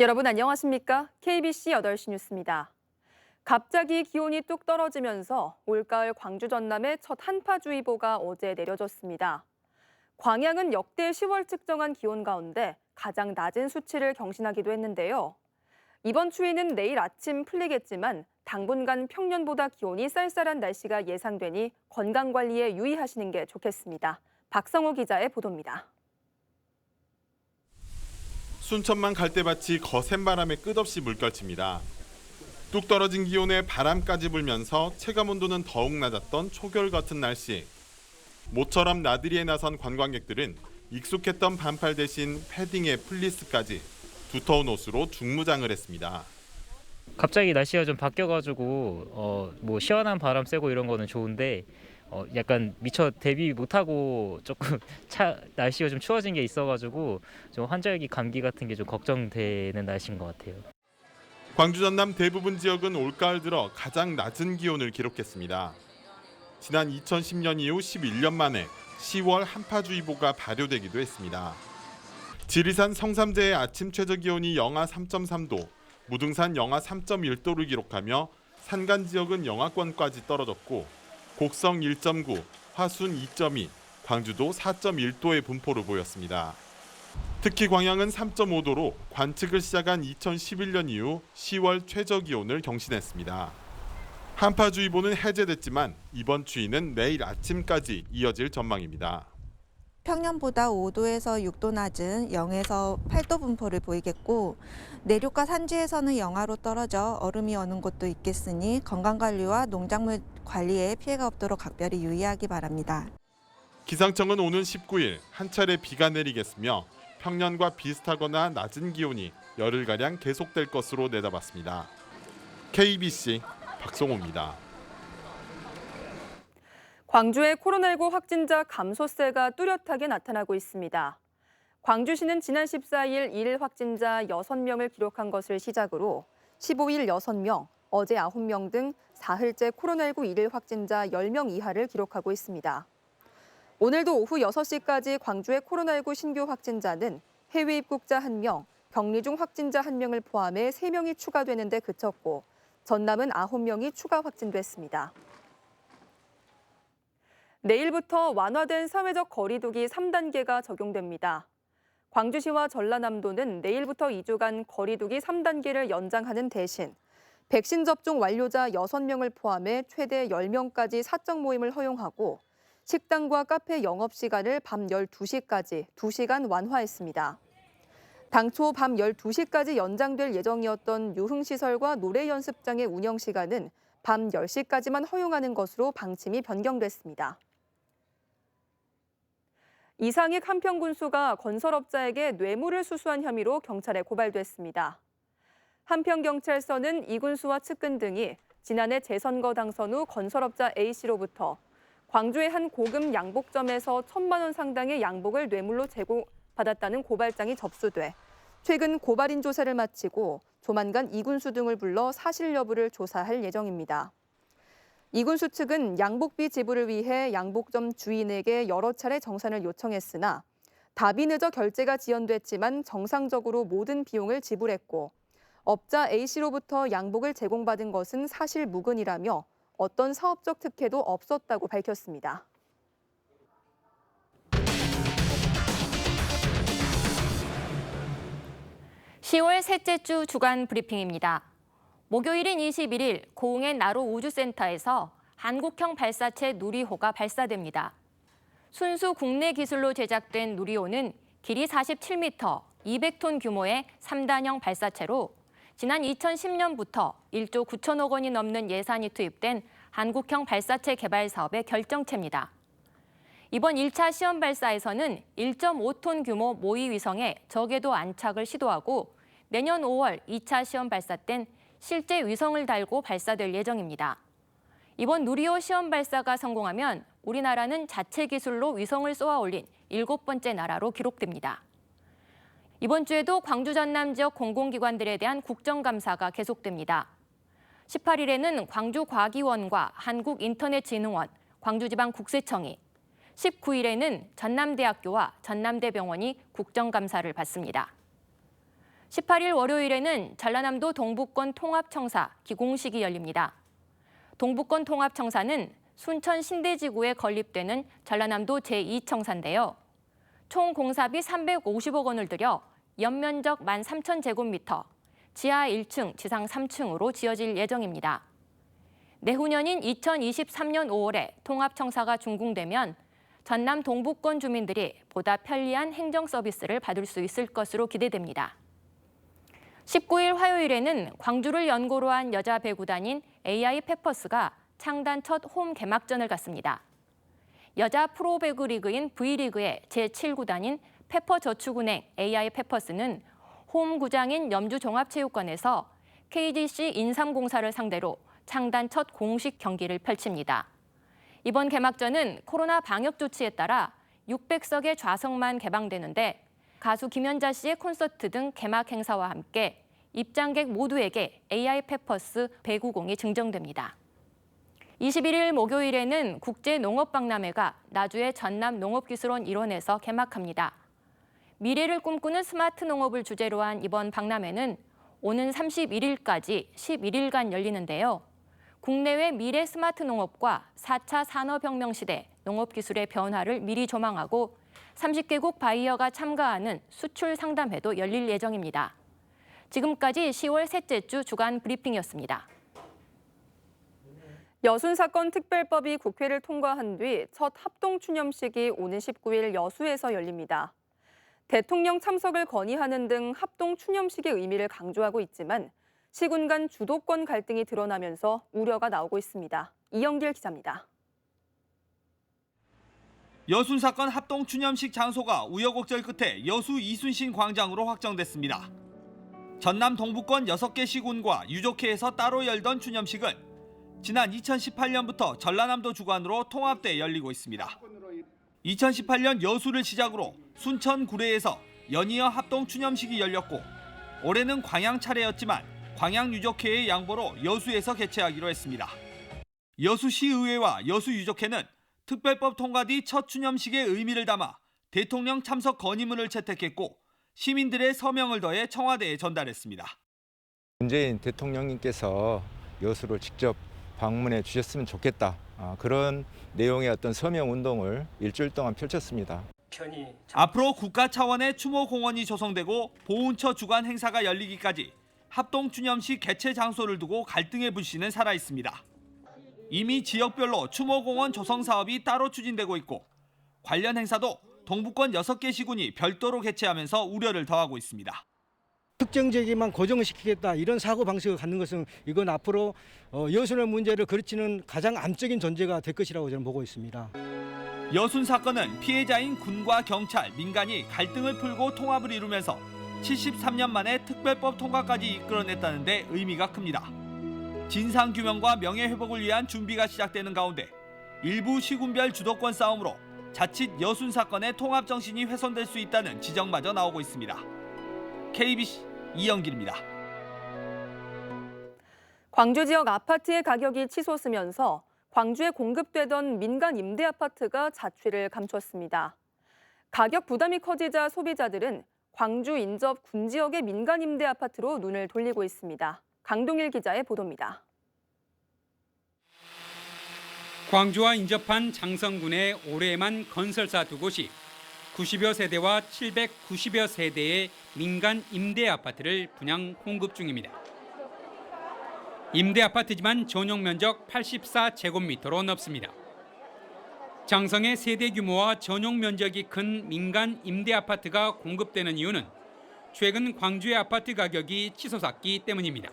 여러분 안녕하십니까? KBC 8시 뉴스입니다. 갑자기 기온이 뚝 떨어지면서 올가을 광주 전남의 첫 한파주의보가 어제 내려졌습니다. 광양은 역대 10월 측정한 기온 가운데 가장 낮은 수치를 경신하기도 했는데요. 이번 추위는 내일 아침 풀리겠지만 당분간 평년보다 기온이 쌀쌀한 날씨가 예상되니 건강 관리에 유의하시는 게 좋겠습니다. 박성호 기자의 보도입니다. 순천만 갈대밭이 거센 바람에 끝없이 물결칩니다. 뚝 떨어진 기온에 바람까지 불면서 체감 온도는 더욱 낮았던 초겨울 같은 날씨. 모처럼 나들이에 나선 관광객들은 익숙했던 반팔 대신 패딩에 플리스까지 두터운 옷으로 중무장을 했습니다. 갑자기 날씨가 좀 바뀌어가지고 어 뭐 시원한 바람 쐬고 이런 거는 좋은데 어 약간 미처 대비 못하고 조금 차 날씨가 좀 추워진 게 있어가지고 좀 환절기 감기 같은 게 좀 걱정되는 날씨인 것 같아요. 광주 전남 대부분 지역은 올가을 들어 가장 낮은 기온을 기록했습니다. 지난 2010년 이후 11년 만에 10월 한파주의보가 발효되기도 했습니다. 지리산 성삼재의 아침 최저 기온이 영하 3.3도, 무등산 영하 3.1도를 기록하며 산간 지역은 영하권까지 떨어졌고 곡성 1.9, 화순 2.2, 광주도 4.1도의 분포를 보였습니다. 특히 광양은 3.5도로 관측을 시작한 2011년 이후 10월 최저 기온을 경신했습니다. 한파주의보는 해제됐지만 이번 추위는 내일 아침까지 이어질 전망입니다. 평년보다 5도에서 6도 낮은 0에서 8도 분포를 보이겠고 내륙과 산지에서는 영하로 떨어져 얼음이 어는 곳도 있겠으니 건강관리와 농작물 관리에 피해가 없도록 각별히 유의하기 바랍니다. 기상청은 오는 19일 한 차례 비가 내리겠으며 평년과 비슷하거나 낮은 기온이 열흘가량 계속될 것으로 내다봤습니다. KBC 박성호입니다. 광주의 코로나19 확진자 감소세가 뚜렷하게 나타나고 있습니다. 광주시는 지난 14일 일일 확진자 6명을 기록한 것을 시작으로 15일 6명, 어제 9명 등 사흘째 코로나19 일일 확진자 10명 이하를 기록하고 있습니다. 오늘도 오후 6시까지 광주의 코로나19 신규 확진자는 해외 입국자 1명, 격리 중 확진자 1명을 포함해 3명이 추가되는 데 그쳤고 전남은 9명이 추가 확진됐습니다. 내일부터 완화된 사회적 거리두기 3단계가 적용됩니다. 광주시와 전라남도는 내일부터 2주간 거리두기 3단계를 연장하는 대신 백신 접종 완료자 6명을 포함해 최대 10명까지 사적 모임을 허용하고 식당과 카페 영업 시간을 밤 12시까지 2시간 완화했습니다. 당초 밤 12시까지 연장될 예정이었던 유흥시설과 노래 연습장의 운영 시간은 밤 10시까지만 허용하는 것으로 방침이 변경됐습니다. 이상익 한평군수가 건설업자에게 뇌물을 수수한 혐의로 경찰에 고발됐습니다. 한평경찰서는 이 군수와 측근 등이 지난해 재선거 당선 후 건설업자 A씨로부터 광주의 한 고급 양복점에서 천만 원 상당의 양복을 뇌물로 제공받았다는 고발장이 접수돼 최근 고발인 조사를 마치고 조만간 이군수 등을 불러 사실 여부를 조사할 예정입니다. 이군수 측은 양복비 지불을 위해 양복점 주인에게 여러 차례 정산을 요청했으나 답이 늦어 결제가 지연됐지만 정상적으로 모든 비용을 지불했고 업자 A씨로부터 양복을 제공받은 것은 사실 무근이라며 어떤 사업적 특혜도 없었다고 밝혔습니다. (10월) 셋째 주 주간 브리핑입니다. 목요일인 21일 고흥의 나로 우주센터에서 한국형 발사체 누리호가 발사됩니다. 순수 국내 기술로 제작된 누리호는 길이 47m, 200톤 규모의 3단형 발사체로 지난 2010년부터 1조 9천억 원이 넘는 예산이 투입된 한국형 발사체 개발 사업의 결정체입니다. 이번 1차 시험 발사에서는 1.5톤 규모 모의 위성에 저궤도 안착을 시도하고 내년 5월 2차 시험 발사 땐 실제 위성을 달고 발사될 예정입니다. 이번 누리호 시험 발사가 성공하면 우리나라는 자체 기술로 위성을 쏘아 올린 일곱 번째 나라로 기록됩니다. 이번 주에도 광주 전남 지역 공공기관들에 대한 국정감사가 계속됩니다. 18일에는 광주과기원과 한국인터넷진흥원, 광주지방국세청이, 19일에는 전남대학교와 전남대병원이 국정감사를 받습니다. 18일 월요일에는 전라남도 동북권 통합청사 기공식이 열립니다. 동북권 통합청사는 순천 신대지구에 건립되는 전라남도 제2청사인데요. 총 공사비 350억 원을 들여 연면적 13,000제곱미터, 지하 1층, 지상 3층으로 지어질 예정입니다. 내후년인 2023년 5월에 통합청사가 준공되면 전남 동북권 주민들이 보다 편리한 행정 서비스를 받을 수 있을 것으로 기대됩니다. 19일 화요일에는 광주를 연고로 한 여자 배구단인 AI 페퍼스가 창단 첫 홈 개막전을 갖습니다. 여자 프로배구 리그인 V리그의 제7구단인 페퍼저축은행 AI 페퍼스는 홈 구장인 염주 종합체육관에서 KGC 인삼공사를 상대로 창단 첫 공식 경기를 펼칩니다. 이번 개막전은 코로나 방역 조치에 따라 600석의 좌석만 개방되는데 가수 김연자 씨의 콘서트 등 개막 행사와 함께 입장객 모두에게 AI 페퍼스 배구공이 증정됩니다. 21일 목요일에는 국제농업박람회가 나주의 전남 농업기술원 일원에서 개막합니다. 미래를 꿈꾸는 스마트 농업을 주제로 한 이번 박람회는 오는 31일까지 11일간 열리는데요. 국내외 미래 스마트 농업과 4차 산업혁명 시대 농업 기술의 변화를 미리 조망하고 30개국 바이어가 참가하는 수출 상담회도 열릴 예정입니다. 지금까지 10월 셋째 주 주간 브리핑이었습니다. 여순 사건 특별법이 국회를 통과한 뒤 첫 합동 추념식이 오는 19일 여수에서 열립니다. 대통령 참석을 건의하는 등 합동 추념식의 의미를 강조하고 있지만 시군 간 주도권 갈등이 드러나면서 우려가 나오고 있습니다. 이영길 기자입니다. 여순 사건 합동 추념식 장소가 우여곡절 끝에 여수 이순신 광장으로 확정됐습니다. 전남 동부권 6개 시군과 유족회에서 따로 열던 추념식은 지난 2018년부터 전라남도 주관으로 통합돼 열리고 있습니다. 2018년 여수를 시작으로 순천 구례에서 연이어 합동 추념식이 열렸고 올해는 광양 차례였지만 광양 유족회의 양보로 여수에서 개최하기로 했습니다. 여수시의회와 여수유족회는 특별법 통과 뒤 첫 추념식의 의미를 담아 대통령 참석 건의문을 채택했고 시민들의 서명을 더해 청와대에 전달했습니다. 문재인 대통령님께서 여수를 직접 방문해 주셨으면 좋겠다. 아, 그런 내용의 어떤 서명 운동을 일주일 동안 펼쳤습니다. 앞으로 국가 차원의 추모 공원이 조성되고 보훈처 주관 행사가 열리기까지 합동 추념식 개최 장소를 두고 갈등의 불씨는 살아 있습니다. 이미 지역별로 추모 공원 조성 사업이 따로 추진되고 있고 관련 행사도 동부권 6개 시군이 별도로 개최하면서 우려를 더하고 있습니다. 특정 지역에만 고정을 시키겠다 이런 사고 방식을 갖는 것은 이건 앞으로 어, 여순의 문제를 그르치는 가장 암적인 존재가 될 것이라고 저는 보고 있습니다. 여순 사건은 피해자인 군과 경찰, 민간이 갈등을 풀고 통합을 이루면서 73년 만에 특별법 통과까지 이끌어냈다는 데 의미가 큽니다. 진상 규명과 명예 회복을 위한 준비가 시작되는 가운데 일부 시군별 주도권 싸움으로 자칫 여순 사건의 통합 정신이 훼손될 수 있다는 지적마저 나오고 있습니다. KBC 이영길입니다. 광주 지역 아파트의 가격이 치솟으면서 광주에 공급되던 민간 임대 아파트가 자취를 감췄습니다. 가격 부담이 커지자 소비자들은 광주 인접 군 지역의 민간 임대 아파트로 눈을 돌리고 있습니다. 강동일 기자의 보도입니다. 광주와 인접한 장성군의 올해만 건설사 두 곳이 90여 세대와 790여 세대의 민간 임대 아파트를 분양 공급 중입니다. 임대 아파트지만 전용 면적 84제곱미터로 넓습니다. 장성의 세대 규모와 전용 면적이 큰 민간 임대 아파트가 공급되는 이유는 최근 광주의 아파트 가격이 치솟았기 때문입니다.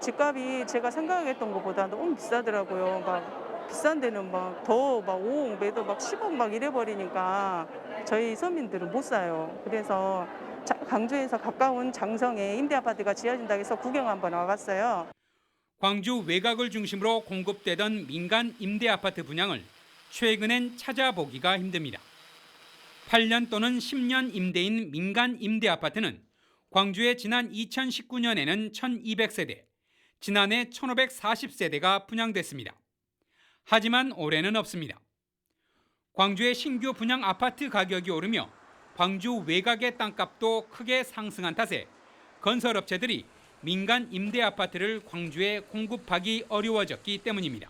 집값이 제가 생각했던 것보다 너무 비싸더라고요. 막 비싼 데는 막 더 막 5억 매도 막 10억 막 이래 버리니까 저희 서민들은 못 사요. 그래서 자- 광주에서 가까운 장성에 임대 아파트가 지어진다고 해서 구경 한번 와봤어요. 광주 외곽을 중심으로 공급되던 민간 임대 아파트 분양을 최근엔 찾아보기가 힘듭니다. 8년 또는 10년 임대인 민간 임대 아파트는 광주에 지난 2019년에는 1,200세대, 지난해 1,540세대가 분양됐습니다. 하지만 올해는 없습니다. 광주의 신규 분양 아파트 가격이 오르며 광주 외곽의 땅값도 크게 상승한 탓에 건설업체들이 민간 임대 아파트를 광주에 공급하기 어려워졌기 때문입니다.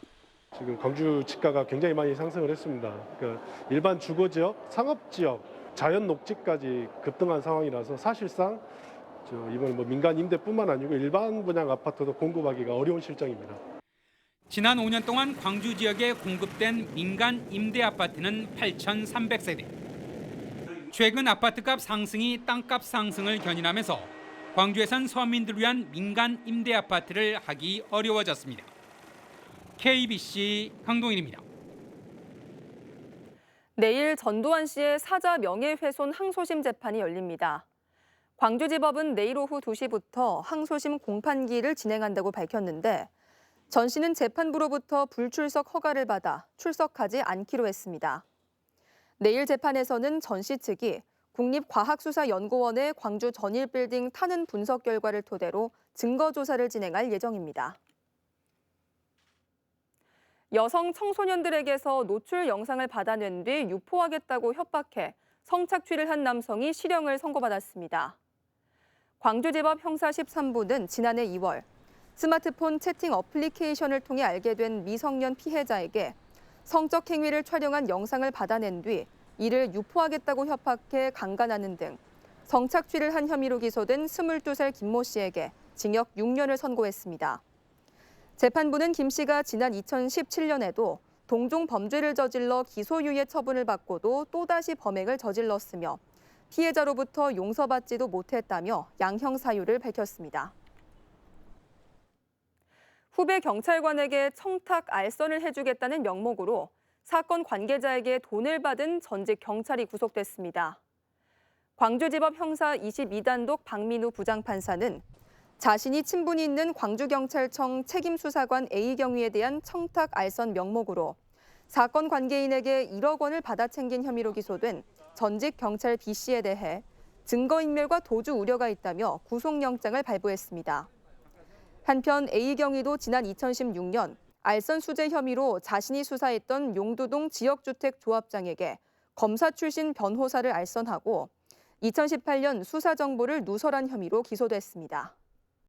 지금 광주 집가가 굉장히 많이 상승을 했습니다. 그러니까 일반 주거 지역, 상업 지역, 자연 녹지까지 급등한 상황이라서 사실상 저 이번 뭐 민간 임대뿐만 아니고 일반 분양 아파트도 공급하기가 어려운 실정입니다. 지난 5년 동안 광주 지역에 공급된 민간 임대 아파트는 8,300세대. 최근 아파트값 상승이 땅값 상승을 견인하면서 광주에선 서민들을 위한 민간 임대 아파트를 하기 어려워졌습니다. KBC 강동일입니다. 내일 전두환 씨의 사자 명예훼손 항소심 재판이 열립니다. 광주지법은 내일 오후 2시부터 항소심 공판기일을 진행한다고 밝혔는데 전 씨는 재판부로부터 불출석 허가를 받아 출석하지 않기로 했습니다. 내일 재판에서는 전 씨 측이 국립과학수사연구원의 광주 전일빌딩 타는 분석 결과를 토대로 증거 조사를 진행할 예정입니다. 여성 청소년들에게서 노출 영상을 받아낸 뒤 유포하겠다고 협박해 성착취를 한 남성이 실형을 선고받았습니다. 광주지법 형사 13부는 지난해 2월 스마트폰 채팅 어플리케이션을 통해 알게 된 미성년 피해자에게 성적 행위를 촬영한 영상을 받아낸 뒤 이를 유포하겠다고 협박해 강간하는 등 성착취를 한 혐의로 기소된 22살 김모 씨에게 징역 6년을 선고했습니다. 재판부는 김 씨가 지난 2017년에도 동종 범죄를 저질러 기소유예 처분을 받고도 또다시 범행을 저질렀으며 피해자로부터 용서받지도 못했다며 양형 사유를 밝혔습니다. 후배 경찰관에게 청탁 알선을 해주겠다는 명목으로 사건 관계자에게 돈을 받은 전직 경찰이 구속됐습니다. 광주지법 형사 22단독 박민우 부장판사는 자신이 친분이 있는 광주경찰청 책임수사관 A 경위에 대한 청탁 알선 명목으로 사건 관계인에게 1억 원을 받아 챙긴 혐의로 기소된 전직 경찰 B 씨에 대해 증거인멸과 도주 우려가 있다며 구속영장을 발부했습니다. 한편 A 경위도 지난 2016년 알선 수재 혐의로 자신이 수사했던 용두동 지역주택 조합장에게 검사 출신 변호사를 알선하고 2018년 수사 정보를 누설한 혐의로 기소됐습니다.